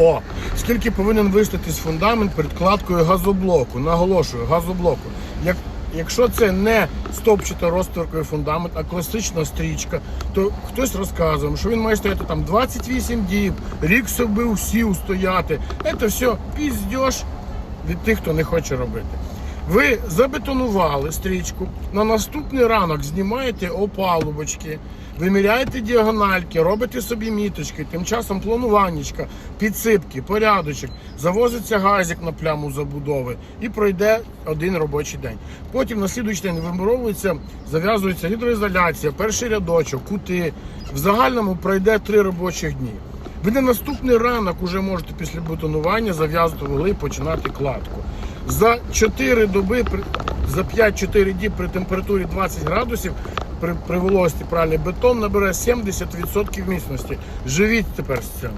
О, скільки повинен вистатись фундамент перед кладкою газоблоку. Наголошую, газоблоку. Як, якщо це не стопчата розтворкою фундамент, а класична стрічка, то хтось розказує, що він має стояти там 28 діб, рік собі усі стояти. Це все піздьош від тих, хто не хоче робити. Ви забетонували стрічку, на наступний ранок знімаєте опалубочки, виміряєте діагональки, робите собі міточки, тим часом плануваннячка, підсипки, порядочок, завозиться газик на пляму забудови і пройде один робочий день. Потім на слідуючий день вимуровується, зав'язується гідроізоляція, перший рядочок, кути. В загальному пройде три робочих дні. Ви на наступний ранок уже можете після бетонування зав'язувати вугли і починати кладку. За 4 доби, за 5-4 діб при температурі 20 градусів, при, при вологості пральний бетон набере 70% міцності. Живіть тепер з цим.